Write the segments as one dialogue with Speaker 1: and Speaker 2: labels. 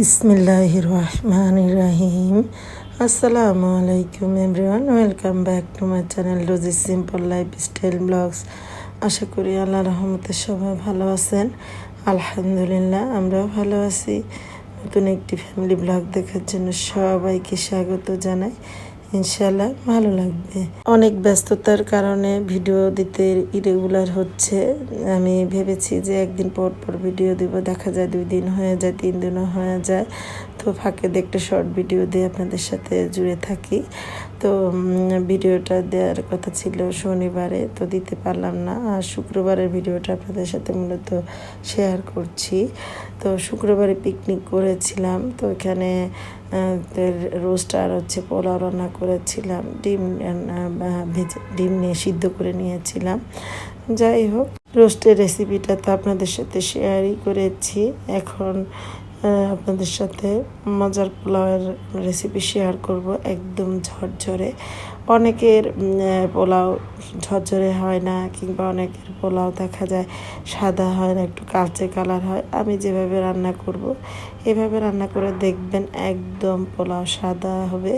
Speaker 1: বিসমিল্লাহ রহমান রাহিম আসসালামু আলাইকুম everyone welcome back to my channel Rosy Simple Life Style Vlogs আশা করি আল্লাহ রহমতে সবাই ভালো আছেন। আলহামদুলিল্লাহ, আমরাও ভালো আছি। নতুন একটি ফ্যামিলি ব্লগ দেখার জন্য সবাইকে স্বাগত জানাই। ইনশাল্লাহ ভালো লাগবে। অনেক ব্যস্ততার কারণে ভিডিও দিতে ইরেগুলার হচ্ছে। আমি ভেবেছি যে একদিন পর পর ভিডিও দিব, দেখা যায় দুই দিন হয়ে যায়, তিন দিনও হয়ে যায়। তো ফাঁকে দেখতে শর্ট ভিডিও দিয়ে আপনাদের সাথে জুড়ে থাকি। তো ভিডিওটা দেওয়ার কথা ছিল শনিবারে, তো দিতে পারলাম না। আর শুক্রবারের ভিডিওটা আপনাদের সাথে মূলত শেয়ার করছি। তো, শুক্রবারে পিকনিক করেছিলাম, তো এখানে রোস্ট আর হচ্ছে পোলাও রান্না করেছিলাম, ডিম ভেজে, ডিম নিয়ে সিদ্ধ করে নিয়েছিলাম। যাই হোক রোস্টের রেসিপিটা তো আপনাদের সাথে শেয়ারই করেছি। এখন আপনাদের সাথে মজার পোলাওয়ের রেসিপি শেয়ার করব একদম ঝরঝরে। অনেকের পোলাও ঝরঝরে হয় না, কিংবা অনেকের পোলাও দেখা যায় সাদা হয় না, একটু কালচে কালার হয়। আমি যেভাবে রান্না করব, এভাবে রান্না করে দেখবেন একদম পোলাও সাদা হবে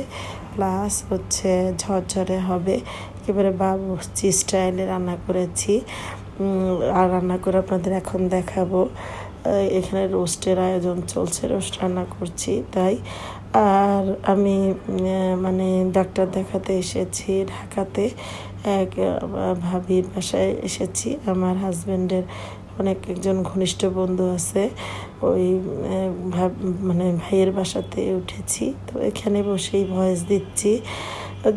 Speaker 1: প্লাস হচ্ছে ঝরঝরে হবে। একেবারে বাবুচি স্টাইলে রান্না করেছি। আর রান্না করে আপনাদের এখন দেখাবো। এখানে রোস্টের আয়োজন চলছে রোস্ট রান্না করছি, তাই। আর আমি মানে ডাক্তার দেখাতে এসেছি ঢাকাতে, এক ভাবির বাসায় এসেছি, আমার হাজব্যান্ডের অনেক একজন ঘনিষ্ঠ বন্ধু আছে। ওই মানে ভাইয়ের বাসাতে উঠেছি। তো এখানে বসেই ভয়েস দিচ্ছি।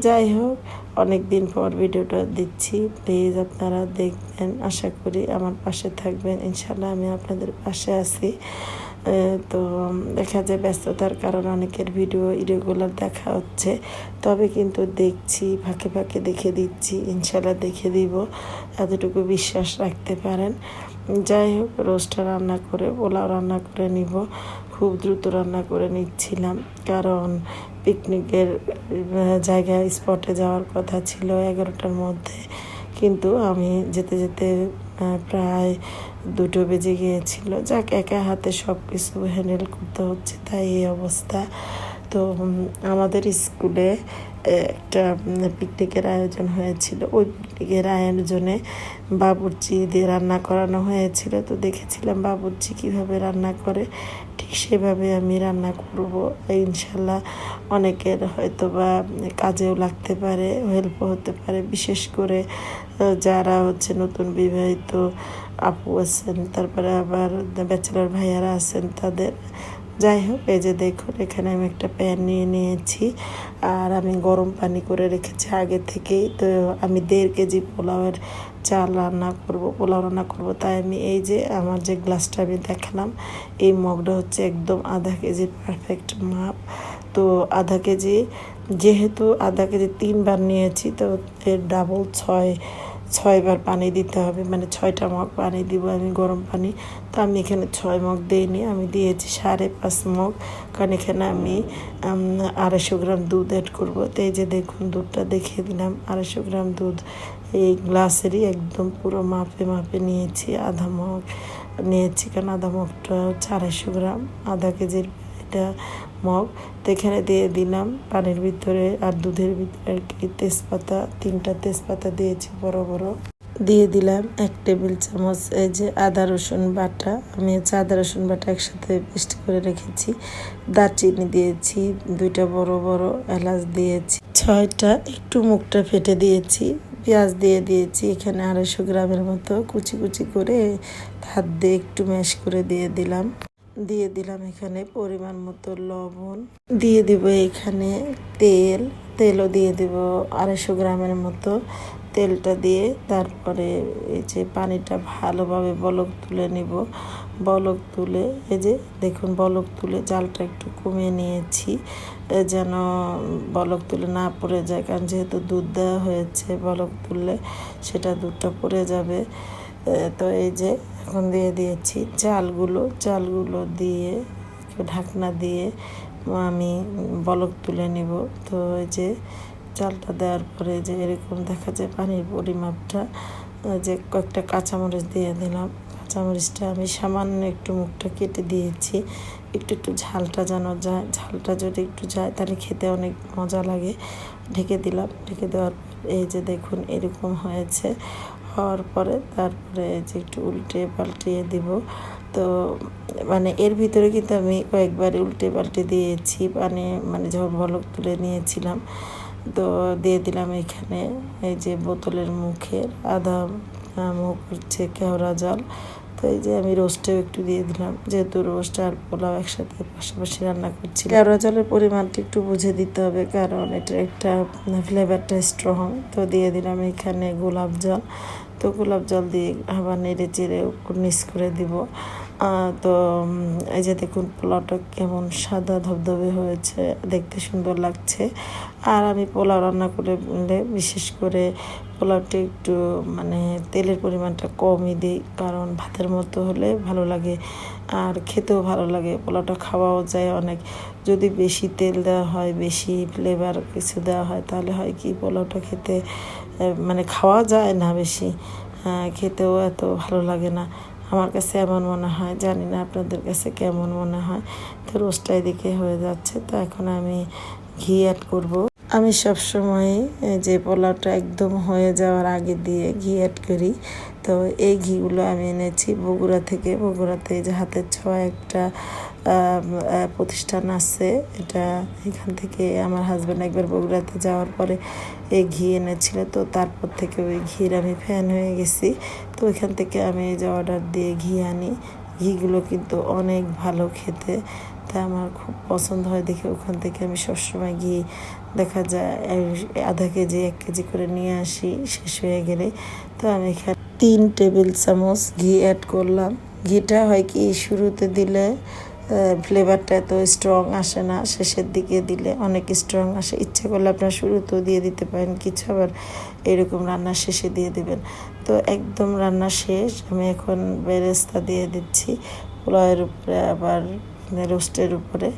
Speaker 1: যাই হোক অনেক দিন পর ভিডিওটা দিচ্ছি। প্লিজ আপনারা দেখবেন। আশা করি আমার পাশে থাকবেন। ইনশাল্লাহ আমি আপনাদের পাশে আছি। তো দেখা যায় ব্যস্ততার কারণে অনেকের ভিডিও ইরেগুলার দেখা হচ্ছে। তবে কিন্তু দেখছি, ফাঁকে ফাঁকে দেখে দিচ্ছি, ইনশাল্লাহ দেখে দিব। এতটুকু বিশ্বাস রাখতে পারেন। যাই হোক, রোস্টটা রান্না করে, পোলাও রান্না করে নিব। খুব দ্রুত রান্না করে নিচ্ছিলাম। কারণ পিকনিকের জায়গায় স্পটে যাওয়ার কথা ছিল এগারোটার মধ্যে। কিন্তু আমি যেতে যেতে প্রায় দুটো বেজে গিয়েছিল। যাক, একা হাতে সব কিছু হ্যান্ডেল করতে হচ্ছে, তাই এই অবস্থা। তো আমাদের স্কুলে একটা পিকনিকের আয়োজন হয়েছিল। ওই পিকনিকের আয়োজনে বাবুর্চি দিয়ে রান্না করানো হয়েছিল। তো দেখেছিলাম বাবুর্চি কীভাবে রান্না করে, ঠিক সেভাবে আমি রান্না করব। ইনশাল্লাহ অনেকের হয়তো বা কাজেও লাগতে পারে হেল্প হতে পারে। বিশেষ করে যারা হচ্ছে নতুন বিবাহিত আপু আছেন, তারপরে আবার ব্যাচেলার ভাইয়ারা আছেন তাদের যাই হোক এই যে দেখুন এখানে আমি একটা প্যান নিয়ে নিয়েছি। আর আমি গরম পানি করে রেখেছি আগে থেকেই। তো আমি দেড় কেজি পোলাওয়ের চাল রান্না করব, পোলাও রান্না করব। তাই আমি এই যে আমার যে গ্লাসটা আমি দেখালাম, এই মগটা হচ্ছে একদম আধা কেজির পারফেক্ট মাপ। তো আধা কেজি, যেহেতু আধা কেজি তিনবার নিয়েছি, তো এর ডাবল ছয় ছয়বার পানি দিতে হবে। মানে ছয়টা মগ পানি দিব আমি গরম পানি। তো আমি এখানে ছয় মগ দিইনি, আমি দিয়েছি সাড়ে পাঁচ মগ। কারণ এখানে আমি আড়াইশো গ্রাম দুধ অ্যাড করব। তো এই যে দেখুন, দুধটা দেখিয়ে দিলাম। আড়াইশো গ্রাম দুধ এই গ্লাসেরই একদম পুরো মাপে মাপে নিয়েছি, আধা মগ নিয়েছি। কারণ আধা মগটা হচ্ছে আড়াইশো গ্রাম। আধা কেজির এটা মগ। তো এখানে দিয়ে দিলাম পানির ভিতরে আর দুধের ভিতরে আর কি। তেজপাতা, তিনটা তেজপাতা দিয়েছি বড় বড়। দিয়ে দিলাম এক টেবিল চামচ এই যে আদা, রসুন বাটা। আমি হচ্ছে আদা, রসুন বাটা একসাথে পেস্ট করে রেখেছি। দারচিনি দিয়েছি, দুইটা বড় বড় এলাচ দিয়েছি, ছয়টা একটু মুখটা ফেটে দিয়েছি, পেঁয়াজ দিয়ে দিয়েছি, এখানে আড়াইশো গ্রামের মতো কুচি কুচি করে হাত দিয়ে একটু ম্যাশ করে দিয়ে দিলাম। দিয়ে দিলাম এখানে পরিমাণ মতো লবণ। দিয়ে দিব এখানে তেল। তেলও দিয়ে দিব আড়াইশো গ্রামের মতো। তেলটা দিয়ে তারপরে এই যে পানিটা ভালোভাবে বলক তুলে নিব। বলক তুলে, এই যে দেখুন বলক তুলে জালটা একটু কমিয়ে নিয়েছি। যেন বলক তুলে না পড়ে যায়, কারণ যেহেতু দুধ দেওয়া হয়েছে বলক তুললে সেটা দুধটা পড়ে যাবে। তো এই যে এখন দিয়ে দিয়েছি চালগুলো চালগুলো দিয়ে ঢাকনা দিয়ে আমি বলক তুলে নিব। তো এই যে চালটা দেওয়ার পরে যে এরকম দেখা যায় পানির পরিমাপটা যে কয়েকটা কাঁচামরিচ দিয়ে দিলাম। কাঁচামরিচটা আমি সামান্য একটু মুখটা কেটে দিয়েছি, একটু একটু ঝালটা যেন যায়, ঝালটা যদি একটু যায় তাহলে খেতে অনেক মজা লাগে। ঢেকে দিলাম, ঢেকে দেওয়ার এই যে দেখুন এরকম হয়েছে। হওয়ার পরে তারপরে যে একটু উল্টে পাল্টিয়ে দিব। তো মানে এর ভিতরে কিন্তু আমি কয়েকবার উল্টে পাল্টে দিয়েছি, পানি মানে যখন ভলক তুলে নিয়েছিলাম। তো দিয়ে দিলাম এখানে এই যে বোতলের মুখের আধা মুখ হচ্ছে কেওড়া জল। তো এই যে আমি রোস্টেও একটু দিয়ে দিলাম। যেহেতু রোস্ট আর পোলাও একসাথে পাশাপাশি রান্না করছি কেওড়া জলের পরিমাণটা একটু বুঝে দিতে হবে, কারণ এটা একটা ফ্লেভারটা স্ট্রং তো দিয়ে দিলাম এখানে গোলাপ জল। তো গোলাপ জল দিয়ে আবার নেড়ে চেড়ে মিক্স করে দিব। তো এই যে দেখুন, পোলাওটা কেমন সাদা ধবধবে হয়েছে, দেখতে সুন্দর লাগছে। আর আমি পোলাও রান্না করে বিশেষ করে পোলাওটা একটু মানে তেলের পরিমাণটা কমই দিই, কারণ ভাতের মতো হলে ভালো লাগে, আর খেতেও ভালো লাগে। পোলাওটা খাওয়াও যায় অনেক। যদি বেশি তেল দেওয়া হয়, বেশি ফ্লেভার কিছু দেওয়া হয়, তাহলে হয় কি, পোলাওটা খেতে মানে খাওয়া যায় না বেশি খেতেও এত ভালো লাগে না। আমার কাছে এমন মনে হয়, জানি না আপনাদের কাছে কেমন মনে হয়। তো রোস্টটা এদিকে হয়ে যাচ্ছে, তো এখন আমি ঘি অ্যাড করব। আমি সবসময় যে পোলাওটা একদম হয়ে যাওয়ার আগে দিয়ে ঘি অ্যাড করি। তো এই ঘিগুলো আমি এনেছি বগুড়া থেকে। বগুড়াতে যে হাতের ছোঁয়া একটা প্রতিষ্ঠান আছে, এটা এখান থেকে আমার হাজব্যান্ড একবার বগুড়াতে যাওয়ার পরে এই ঘি এনেছিল। তো তারপর থেকে ওই ঘির আমি ফ্যান হয়ে গেছি। তো ওইখান থেকে আমি এই যে অর্ডার দিয়ে ঘি আনি। ঘিগুলো কিন্তু অনেক ভালো খেতে। তা আমার খুব পছন্দ হয় দেখে। ওখান থেকে আমি সবসময় গিয়ে দেখা যায় আধা কেজি, এক কেজি করে নিয়ে আসি, শেষ হয়ে গেলে। তো আমি এখানে তিন টেবিল চামচ ঘি অ্যাড করলাম। ঘিটা হয় কি, শুরুতে দিলে ফ্লেভারটা এত স্ট্রং আসে না, শেষের দিকে দিলে অনেক স্ট্রং আসে। ইচ্ছে করলে আপনার শুরুতেও দিয়ে দিতে পারেন, কিছু আবার এরকম রান্নার শেষে দিয়ে দিবেন। তো একদম রান্না শেষ, আমি এখন বেরেস্তা দিয়ে দিচ্ছি। পোলাওয়ের উপরে আবার রোস্টের উপরে।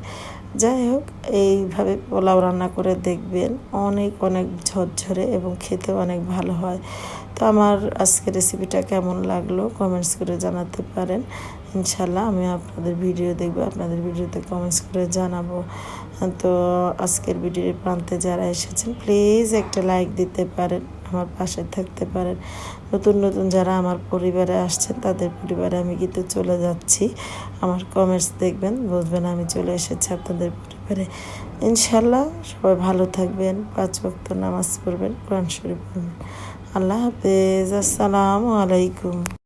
Speaker 1: যাই হোক, এইভাবে পোলাও রান্না করে দেখবেন অনেক অনেক ঝরঝরে এবং খেতে অনেক ভালো হয়। তো আমার আজকের রেসিপিটা কেমন লাগল কমেন্টস করে জানাতে পারেন। ইনশাল্লাহ আমি আপনাদের ভিডিও দেখব, আপনাদের ভিডিওতে কমেন্টস করে জানাব। তো আজকের ভিডিওর প্রান্তে যারা এসেছেন প্লিজ একটা লাইক দিতে পারেন। আমার পাশে থাকতে পারেন। নতুন নতুন যারা আমার পরিবারে আসছেন, তাদের পরিবারে আমি কিন্তু চলে যাচ্ছি। আমার কমেন্টস দেখবেন, বুঝবেন আমি চলে এসেছি আপনাদের পরিবারে। ইনশাল্লাহ সবাই ভালো থাকবেন, পাঁচ ভক্ত নামাজ পড়বেন, কোরআন শরীফ পড়বেন। আল্লাহ হাফেজ, আসসালামু আলাইকুম।